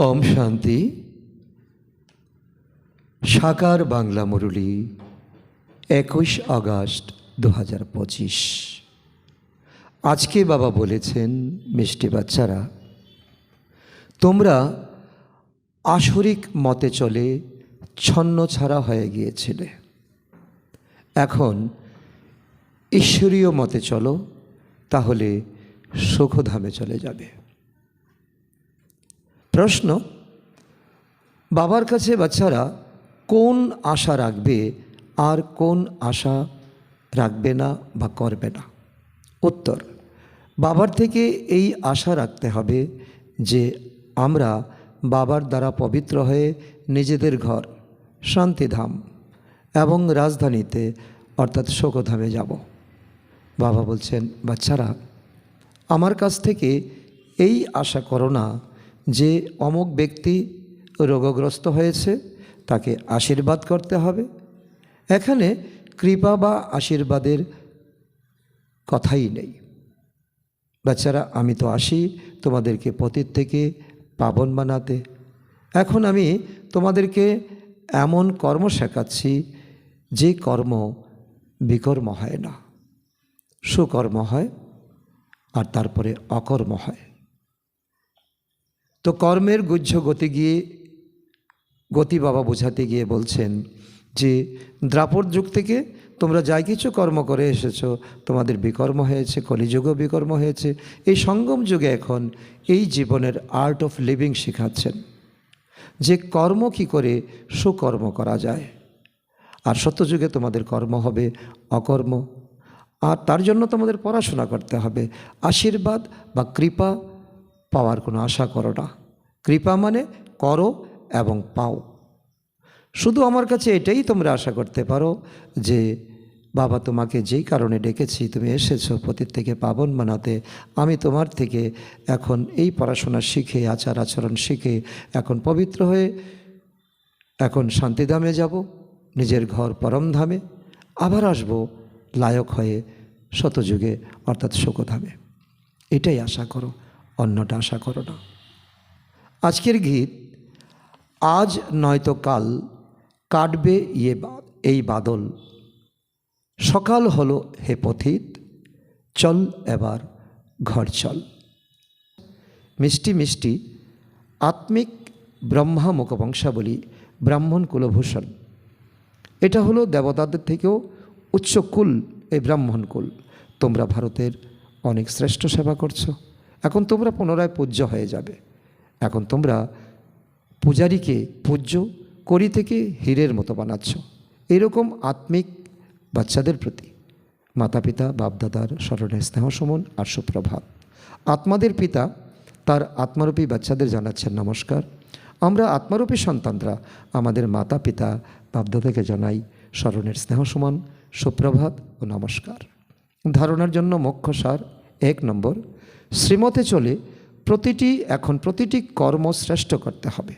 ওম শান্তি। সাকার বাংলা মুরলী, একুশ আগস্ট দু হাজার পঁচিশ। আজকে বাবা বলেছেন, মিষ্টি বাচ্চারা, তোমরা আসরিক মতে চলে ছন্ন ছাড়া হয়ে গিয়েছিলে। এখন ঈশ্বরীয় মতে চলো, তাহলে সুখধামে চলে যাবে। প্রশ্ন, বাবার কাছে বাচ্চারা কোন আশা রাখবে আর কোন আশা রাখবে না বা করবে না? উত্তর, বাবার থেকে এই আশা রাখতে হবে যে আমরা বাবার দ্বারা পবিত্র হয়ে নিজেদের ঘর, শান্তিধাম এবং রাজধানীতে অর্থাৎ শোকধামে যাব। বাবা বলছেন, বাচ্চারা, আমার কাছ থেকে এই আশা করো না যে অমুক ব্যক্তি রোগগ্রস্ত হয়েছে, তাকে আশীর্বাদ করতে হবে। এখানে কৃপা বা আশীর্বাদের কথাই নেই। বাচ্চারা, আমি তো আসি তোমাদেরকে পতীত থেকে পাবন বানাতে। এখন আমি তোমাদেরকে এমন কর্ম শেখাচ্ছি, যে কর্ম বিকর্ম হয় না। সুকর্ম হয় আর তারপরে অকর্ম হয়। তো কর্মের গুহ্য গতি গিয়ে, গতি বাবা বোঝাতে গিয়ে বলছেন যে, দ্রাপর যুগ থেকে তোমরা যাই কিছু কর্ম করে এসেছ, তোমাদের বিকর্ম হয়েছে, কলিযুগও বিকর্ম হয়েছে। এই সঙ্গম যুগে এখন এই জীবনের আর্ট অফ লিভিং শেখাচ্ছেন। যে কর্ম কি করে সুকর্ম করা যায়। আর সত্যযুগে তোমাদের কর্ম হবে অকর্ম। আর তার জন্য তোমাদের পড়াশোনা করতে হবে। আশীর্বাদ বা কৃপা পাওয়ার কোনো আশা করো না। কৃপা মানে করো এবং পাও। শুধু আমার কাছে এটাই তোমরা আশা করতে পারো যে, বাবা তোমাকে যেই কারণে ডেকেছি, তুমি এসেছ পতির থেকে পাবন বানাতে, আমি তোমার থেকে এখন এই পড়াশোনা শিখে, আচার আচরণ শিখে, এখন পবিত্র হয়ে, এখন শান্তিধামে যাব, নিজের ঘর পরমধামে আবার আসব লায়ক হয়ে শতযুগে অর্থাৎ শোকধামে। এটাই আশা করো। অন্যটা আশা করো না। আজকের গীত, আজ নয়তো কাল কাটবে ইয়ে এই বাদল। সকাল হলো হে পথিত, চল এবার ঘর চল। মিষ্টি মিষ্টি, আত্মিক ব্রহ্মা মুখবংশাবলী ব্রাহ্মণ কুলভূষণ। এটা হলো দেবতাদের থেকেও উচ্চ কুল এই ব্রাহ্মণ কুল। তোমরা ভারতের অনেক শ্রেষ্ঠ সেবা করছ। এখন তোমরা পুনরায় পূজ্য হয়ে যাবে। এখন তোমরা পূজারীকে পূজ্য করি থেকে হীরের মতো বানাচ্ছ। এরকম আত্মিক বাচ্চাদের প্রতি মাতা পিতা বাপদাদার স্নেহ সমন আর সুপ্রভাত। আত্মাদের পিতা তার আত্মারূপী বাচ্চাদের জানাচ্ছেন নমস্কার। আমরা আত্মারূপী সন্তানরা আমাদের মাতা পিতা বাপদাদাকে জানাই স্মরণের স্নেহ সমান, সুপ্রভাত ও নমস্কার। ধারণার জন্য মুখ্য সার এক নম্বর শ্রীমতে চলে প্রতিটি, এখন প্রতিটি কর্ম শ্রেষ্ঠ করতে হবে।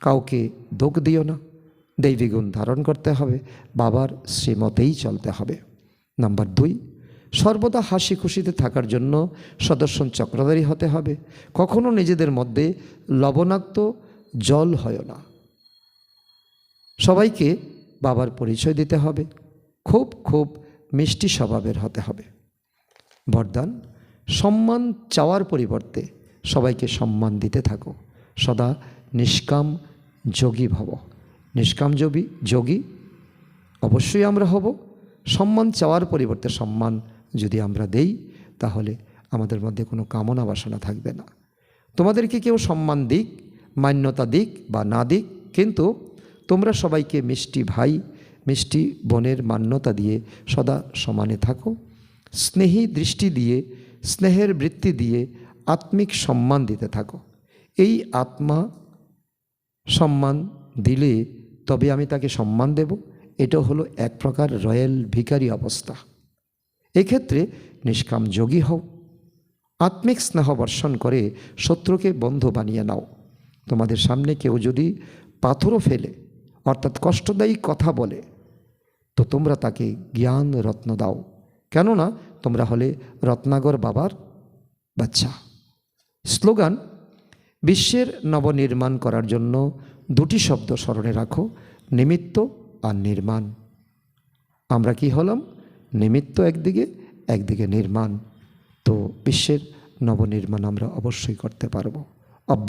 কাউকে দোষ দিও না। দৈবী গুণ ধারণ করতে হবে। বাবার শ্রীমতেই চলতে হবে। নাম্বার দুই, সর্বদা হাসি খুশিতে থাকার জন্য সদর্শন চক্রধারী হতে হবে। কখনো নিজেদের মধ্যে লবণাক্ত জল হয় না। সবাইকে বাবার পরিচয় দিতে হবে। খুব খুব মিষ্টি স্বভাবের হতে হবে। বরদান সম্মান চাওয়ার পরিবর্তে সবাইকে সম্মান দিতে থাকো। সদা নিষ্কাম যোগী ভব। নিষ্কাম যোগী যোগী অবশ্যই আমরা হব। সম্মান চাওয়ার পরিবর্তে সম্মান যদি আমরা দেই, তাহলে আমাদের মধ্যে কোনো কামনা বাসনা থাকবে না। তোমাদেরকে কেউ সম্মান দিক, মান্যতা দিক বা না দিক? কিন্তু তোমরা সবাইকে মিষ্টি ভাই, মিষ্টি বোনের মান্যতা দিয়ে সদা সমানে থাকো। স্নেহী দৃষ্টি দিয়ে স্নেহের বৃত্তি দিয়ে আত্মিক সম্মান দিতে থাকো। এই আত্মা সম্মান দিলে তবে আমি তাকে সম্মান দেব। এটা হলো এক প্রকার রয়্যাল ভিকারি অবস্থা। এক্ষেত্রে নিষ্কাম যোগী হও। আত্মিক স্নেহ বর্ষণ করে শত্রুকে বন্ধু বানিয়ে নাও। তোমাদের সামনে কেউ যদি পাথরও ফেলে, অর্থাৎ কষ্টদায়ী কথা বলে, তো তোমরা তাকে জ্ঞান রত্ন দাও। কেননা তোমরা হলে রত্নাগর বাবার বাচ্চা। স্লোগান, বিশ্বের নবনির্মাণ করার জন্য দুটি শব্দ স্মরণে রাখো, নিমিত্ত আর নির্মাণ। আমরা কি হলাম? নিমিত্ত একদিকে একদিকে নির্মাণ। তো বিশ্বের নবনির্মাণ আমরা অবশ্যই করতে পারব।